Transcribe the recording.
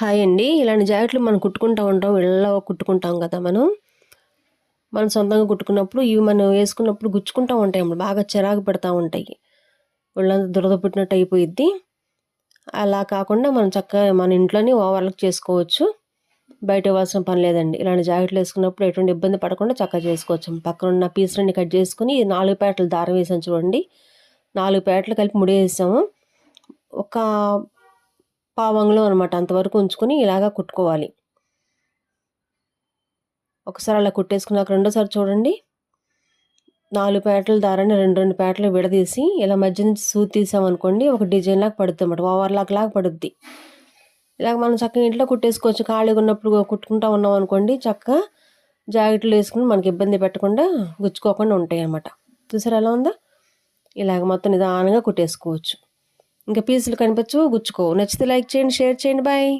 Hi అండి. ఇలాంటి జాకెట్లు మనం కుట్టుకుంటూ ఉంటాం ఇళ్ళలో కుట్టుకుంటాం కదా మనం. మనం సొంతంగా కుట్టుకున్నప్పుడు ఇవి మనం వేసుకున్నప్పుడు గుచ్చుకుంటూ ఉంటాయి అన్నమాట బాగా చిరాకు పెడతా ఉంటాయి. ఒళ్ళంతా దురద పుట్టినట్టు అయిపోయిద్ది. అలా కాకుండా మనం చక్కగా మన ఇంట్లోనే ఓవర్లకు చేసుకోవచ్చు. బయట ఇవ్వాల్సిన పని లేదండి. ఇలాంటి జాకెట్లు వేసుకున్నప్పుడు ఎటువంటి ఇబ్బంది పడకుండా చక్కగా చేసుకోవచ్చు. పక్కన ఉన్న పీసులన్నీ కట్ చేసుకుని నాలుగు పేటలు దారం వేసాను చూడండి. నాలుగు పేటలు కలిపి ముడి వేసాము ఒక పావంగులో అనమాట అంతవరకు ఉంచుకొని ఇలాగా కుట్టుకోవాలి. ఒకసారి అలా కుట్టేసుకున్నాక రెండోసారి చూడండి. నాలుగు పేటల దారాన్ని రెండు రెండు పేటలు విడదీసి ఇలా మధ్య నుంచి సూది తీసామనుకోండి ఒక డిజైన్ లాగా పడుతుంది అనమాట ఓవర్ లాక్ లాగా పడుద్ది. ఇలాగ మనం చక్కగా ఇంట్లో కుట్టేసుకోవచ్చు. ఖాళీగా ఉన్నప్పుడు కుట్టుకుంటా ఉన్నాం అనుకోండి చక్కగా జాకెట్లు వేసుకుని మనకి ఇబ్బంది పెట్టకుండా గుచ్చుకోకుండా ఉంటాయి అన్నమాట. చూసారు ఎలా ఉందో? ఇలాగ మొత్తం నిదానంగా కుట్టేసుకోవచ్చు. ఇంకా పీసులు కనిపించు గుచ్చుకో నచ్చితే లైక్ చేయండి షేర్ చేయండి బాయ్